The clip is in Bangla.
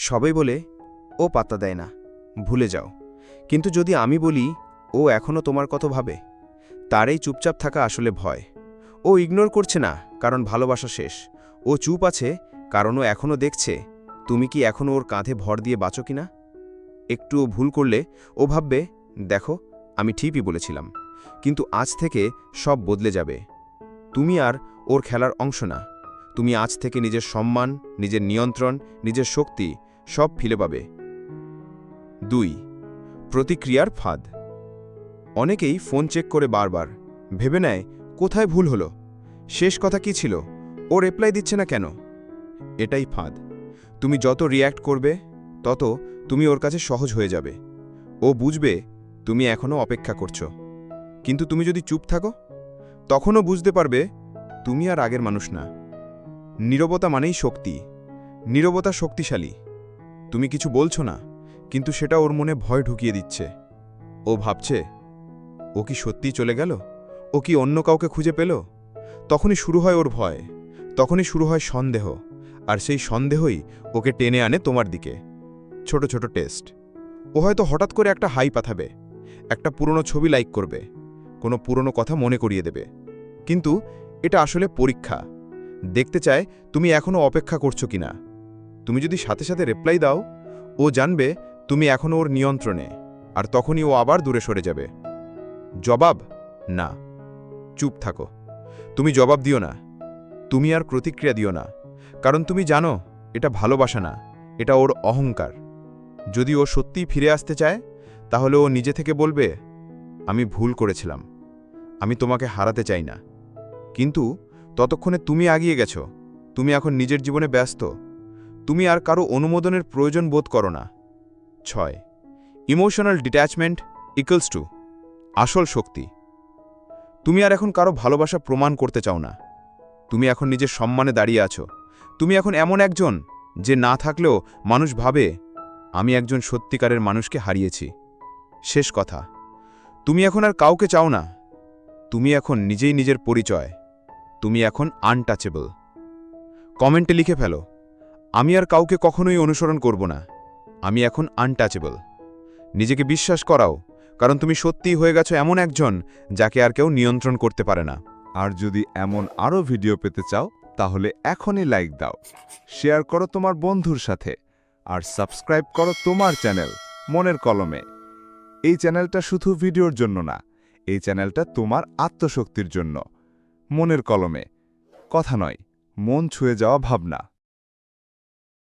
সবাই বলে, ও পাত্তা দেয় না, ভুলে যাও। কিন্তু যদি আমি বলি, ও এখনও তোমার কথা ভাবে? তার এই চুপচাপ থাকা আসলে ভয়। ও ইগনোর করছে না, কারণ ভালোবাসা শেষ। ও চুপ আছে, কারণ ও এখনও দেখছে, তুমি কি এখনও ওর কাঁধে ভর দিয়ে বাঁচো কিনা? একটুও ভুল করলে, ও ভাববে, দেখো, আমি ঠিকই বলেছিলাম। কিন্তু আজ থেকে সব বদলে যাবে। তুমি আর ওর খেলার অংশ না। তুমি আজ থেকে নিজের সম্মান, নিজের নিয়ন্ত্রণ, নিজের শক্তি সব ফিরে পাবে। দুই, প্রতিক্রিয়ার ফাঁদ। অনেকেই ফোন চেক করে বারবার, ভেবে নেয়, কোথায় ভুল হলো? শেষ কথা কি ছিল? ও রিপ্লাই দিচ্ছে না কেন? এটাই ফাঁদ। তুমি যত রিয়্যাক্ট করবে, তত তুমি ওর কাছে সহজ হয়ে যাবে। ও বুঝবে, তুমি এখনও অপেক্ষা করছ। কিন্তু তুমি যদি চুপ থাকো, তখনও বুঝতে পারবে, তুমি আর আগের মানুষ না। নীরবতা মানেই শক্তি। নীরবতা শক্তিশালী। তুমি কিছু বলছো না, কিন্তু সেটা ওর মনে ভয় ঢুকিয়ে দিচ্ছে। ও ভাবছে, ও কি সত্যিই চলে গেল? ও কি অন্য কাউকে খুঁজে পেল? তখনই শুরু হয় ওর ভয়, তখনই শুরু হয় সন্দেহ, আর সেই সন্দেহই ওকে টেনে আনে তোমার দিকে। ছোট ছোট টেস্ট। ও হয়তো হঠাৎ করে একটা হাই পাঠাবে, একটা পুরনো ছবি লাইক করবে, কোনো পুরনো কথা মনে করিয়ে দেবে। কিন্তু এটা আসলে পরীক্ষা। দেখতে চায়, তুমি এখনও অপেক্ষা করছ কিনা? তুমি যদি সাথে সাথে রিপ্লাই দাও, ও জানবে তুমি এখনও ওর নিয়ন্ত্রণে, আর তখনই ও আবার দূরে সরে যাবে। জবাব, না। চুপ থাকো। তুমি জবাব দিও না। তুমি আর প্রতিক্রিয়া দিও না। কারণ তুমি জানো, এটা ভালোবাসা না। এটা ওর অহংকার। যদি ও সত্যিই ফিরে আসতে চায়, তাহলে ও নিজে থেকে বলবে, আমি ভুল করেছিলাম। আমি তোমাকে হারাতে চাই না। কিন্তু ততক্ষণে তুমি আগিয়ে গেছো। তুমি এখন নিজের জীবনে ব্যস্ত। তুমি আর কারও অনুমোদনের প্রয়োজন বোধ করো না। ছয় ইমোশনাল ডিট্যাচমেন্ট ইকুয়ালস টু আসল শক্তি। তুমি আর এখন কারও ভালোবাসা প্রমাণ করতে চাও না। তুমি এখন নিজের সম্মানে দাঁড়িয়ে আছো। তুমি এখন এমন একজন যে না থাকলেও মানুষ ভাবে, আমি একজন সত্যিকারের মানুষকে হারিয়েছি। শেষ কথা, তুমি এখন আর কাউকে চাও না। তুমি এখন নিজেই নিজের পরিচয়। তুমি এখন আনটাচেবল কমেন্টে লিখে ফেলো আমি আর কাউকে কখনোই অনুসরণ করব না। আমি এখন আনটাচেবল নিজেকে বিশ্বাস করাও, কারণ তুমি সত্যিই হয়ে গেছো এমন একজন যাকে আর কেউ নিয়ন্ত্রণ করতে পারে না। আর যদি এমন আরও ভিডিও পেতে চাও, তাহলে এখনই লাইক দাও। শেয়ার করো তোমার বন্ধুর সাথে আর সাবস্ক্রাইব করো তোমার চ্যানেল মনের কলমে। এই চ্যানেলটা শুধু ভিডিওর জন্য না, এই চ্যানেলটা তোমার আত্মশক্তির জন্য। মনের কলমে। কথা নয়, মন ছুঁয়ে যাওয়া ভাবনা।